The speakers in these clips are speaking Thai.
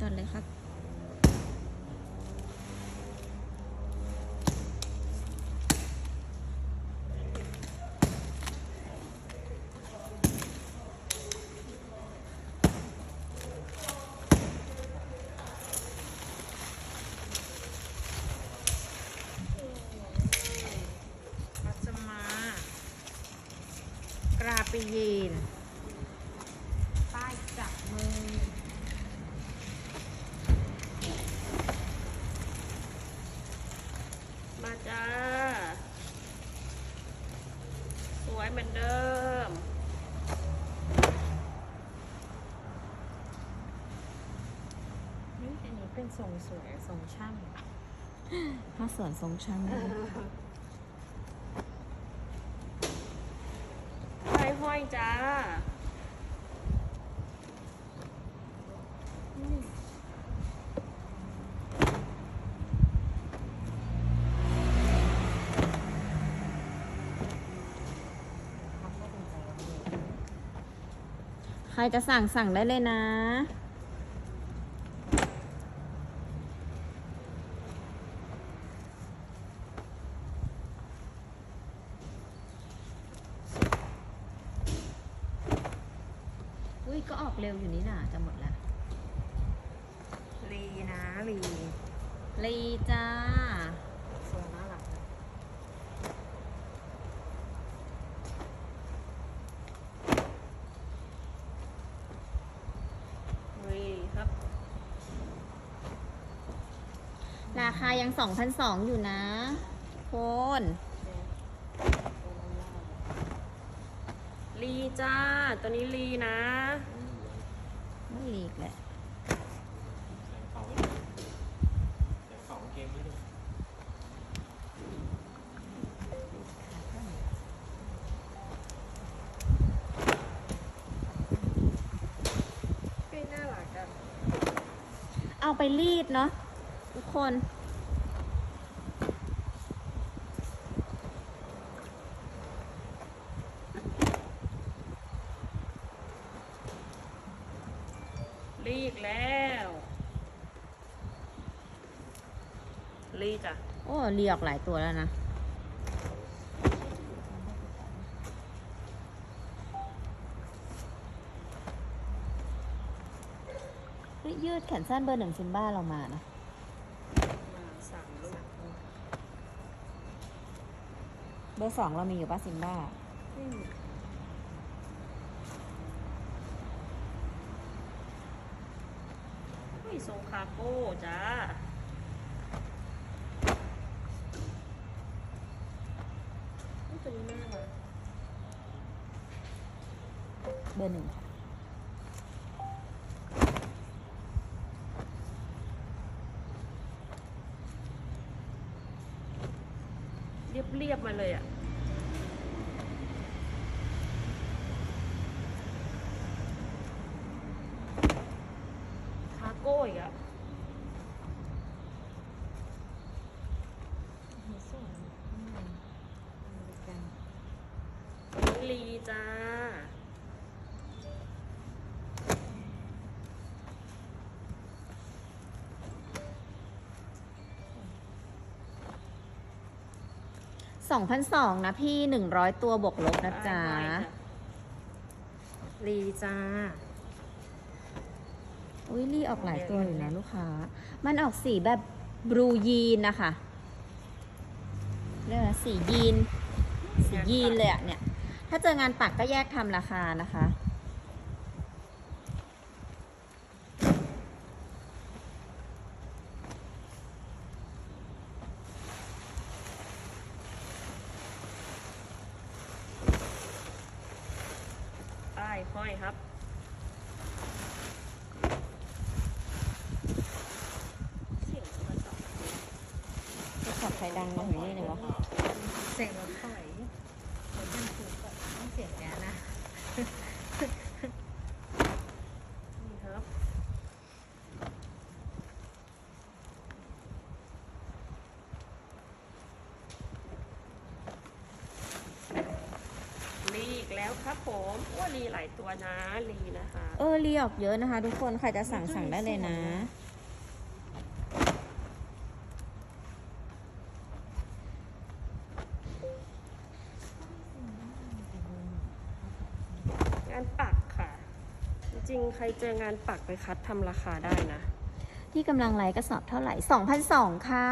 จอดเลยครับปัจมากราปียีน ป้ายจับมือ มา จ้า สวยเหมือนเดิม นี่อันนี้เป็นทรงสวยทรงช่างถ้าสวนทรงช่างห้อยห้อยๆจ้า ครจะสั่งสั่งได้เลยนะ อุ้ยก็ออกเร็วอยู่นี่น่ะจะหมดแล้วลีนะลีลีจ้า ทรงน่ารักนะลีครับ รา คายัง2,200อยู่นะโคนลีจ้า ตัวนี้ลีนะ ไม่ลีกแหละสองสองเกมนี้ด้วยไม่น่ารักอะเอาไปรีดเนาะทุกคน ลีอีกแล้ว ลี จ้ะโอ้รีออกหลายตัวแล้วนะเฮ้ยยืดแขนสั้นเบอร์หนึ่งซิมบ้าเรามานะมาสามลูกเบอร์สองเรามีอยู่ป่ะซิมบ้าอืมเฮ้ยทรงคาโก้จ้า อุ๊ยตัวนี้น่าเบอร์หนึ่งค่ะเรียบเรียบๆมาเลยอะ คาโก้อีกอะ สองพันสองนะพี่หนึ่งร้อยตัวบวกลบนะจ๊ะดีจ้า อุ้ยลีออกหลายตัวอยู่นะลูกค้า มันออกสีแบบบลูยีนนะคะเรียกว่าสียีน สียีนเลยอะเนี่ย ถ้าเจองานปักก็แยกทำราคานะคะ อยครับ เสียงโทรศัพท์จะขับใครดังมาถึงนี่เลยวะเสียงรถไฟเหมือนกันคือแบบต้องเสียงแกนะ นี่ครับ ลีอีก แล้วครับผมว่าลีหลายตัวนะลีนะคะ เออรีออกเยอะนะคะ ทุกคนใครจะสั่งสั่งได้เลยนะ งานปักค่ะ จริงๆ ใครเจองานปักไปคัดทำราคาได้นะ ที่กำลังไลฟ์กระสอบเท่าไหร่2,002ค่ะ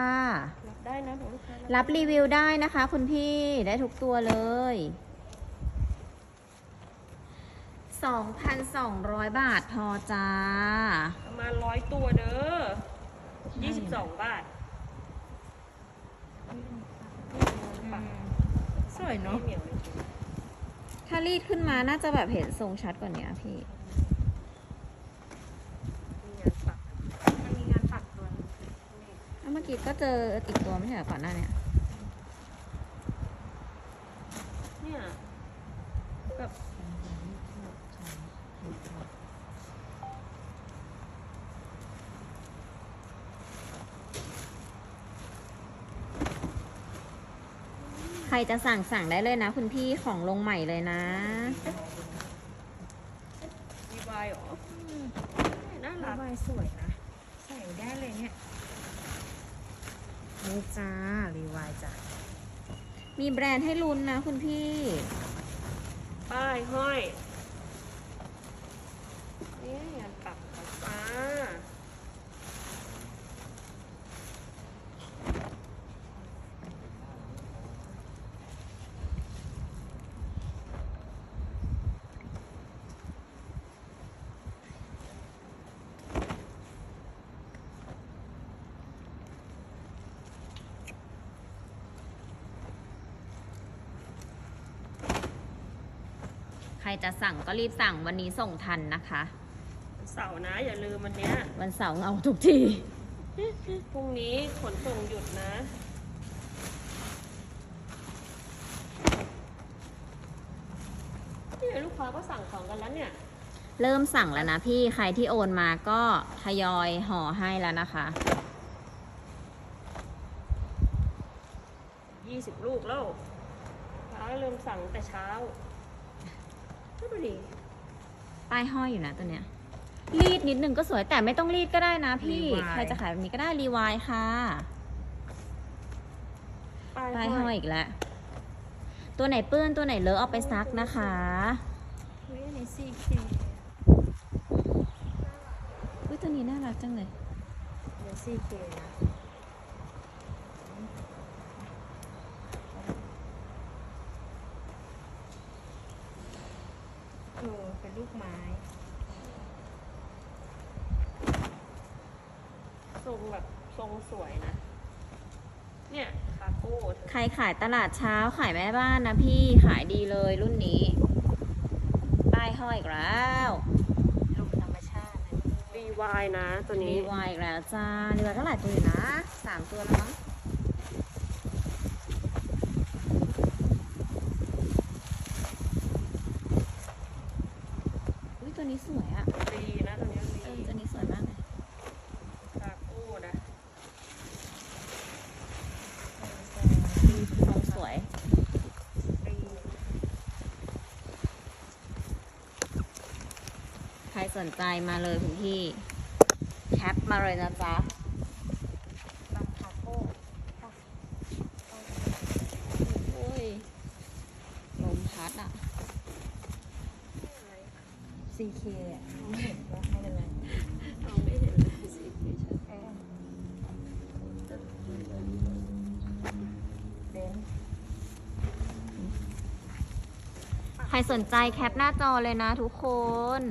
รับได้นะของลูกค้ารับรีวิวได้นะคะ คุณพี่ได้ทุกตัวเลย 2,200 บาทพอจ้า ประมาณร้อยตัวเด้อยี่สิบสองบาทปักสวยเนาะไม่เหนียวเลยถ้ารีดขึ้นมาน่าจะแบบเห็นทรงชัดกว่านี้พี่ มีงานปักมันมีงานปักตัวนึงแล้วเมื่อกี้ก็เจออีกตัวไม่ใช่เหรอก่อนหน้าเนี้ยเนี่ยแบบ ใค รจะสั่งสั่งได้เลยนะ คุณพี่ของลงใหม่เลยนะรีวายเหรอน่าระรักบายสวยนะ ใส่ได้เลยเนี่ยนี่จ้ารีวายจ้ะมีแบรนด์ให้ลุ้นนะคุณพี่ ป้ายห้อยนี่งานปักค่ะจ้า ใค รจะสั่งก็รีบสั่งวันนี้ส่งทันนะคะเสาร์นะ อย่าลืมวันเนี้ยวันเสาร์เอาทุกที พรุ่งนี้ขนส่งหยุดนะ เนี่ยลูกค้าก็สั่งของกันแล้วเนี่ย เริ่มสั่งแล้วนะพี่ใครที่โอนมาก็ทยอยห่อให้แล้วนะคะยี่สิบลูกแล้วร้านเริ่มสั่งแต่เช้า ก็ดูดิป้ายห้อยอยู่นะตัวเนี้ย รีดนิดนึงก็สวยแต่ไม่ต้องรีดก็ได้นะพี่รีวายใครจะขายแบบนี้ก็ได้รีวายค่ะ ป้ายป้ายห้ห้ออยยอีกแล้ว ตัวไหนเปื้อนตัวไหนเลอะเอาไปซักนะคะ เฮ้ยในซีเคอุ้ยตัวนี้น่ารักจังเลยในซีเคนะเออเป็นลูกไม้ ทรง แบบทรงสวยนะ เนี่ยคาโก้ใครขายตลาดเช้าขายแม่บ้านนะพี่ขายดีเลยรุ่นนี้ป้ายห้อยอีกแล้วลูกธรรมชาตินะรีวายนะตัวรีนี้วายอีกแล้วจ้ารีวายก็หลายตัวอยู่นะสามตัวแล้วมั้งอุ้ยตัวนี้สวยอะรีนะตัวนี้ เอ รี อตัวนี้สวยมากเลย คาโก้นะ ทรงสวย รี ใคร สนใจมาเลยคุณพี่แคปมาเลยนะจ๊ะบางคาโก้โอ้ยลมพัดอะซีเคอะไม่เห็นว่าไม่เป็นไรเอาไม่เห็นเลยสิพี่ชัดเออเบนใครสนใจแคปหน้าจอเลยนะทุกคน